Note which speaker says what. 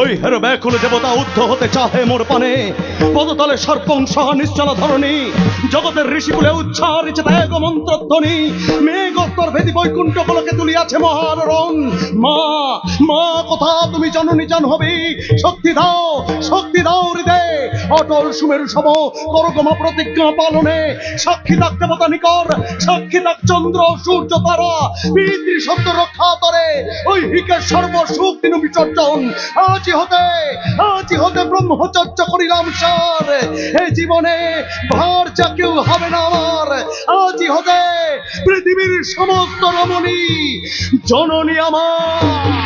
Speaker 1: ওই হেরো ব্যাকুল দেবতা উদ্ধ হতে চাহে মোর পানে। পদতলে সর্পংস নিশ্চল ধরণী। জগতের ঋষি বলে উচ্চারিত ত্যাগ মন্ত্রধ্বনি। মেঘোত্তর ভেদি বৈকুণ্ঠ কলকে তুলিয়াছে মহারণ। মা মা, কথা তুমি জননী জান হবে শক্তি দাও শক্তি দাও অটল সুমেরু সম করগম প্রতিজ্ঞা পালনে। সাক্ষী থাক দেবতা নিকর, সাক্ষী থাক চন্দ্র, সূর্য, তারা, পিতৃ শব্দ রক্ষা করে ওই হিকের সর্বসুখ দিন বিসর্জন আজি হতে আজি হতে ব্রহ্মচর্য করিলাম সার। এই জীবনে ভার যা কেউ হবে না আমার। আজি হতে, পৃথিবীর সমস্ত রমণী, জননী আমার।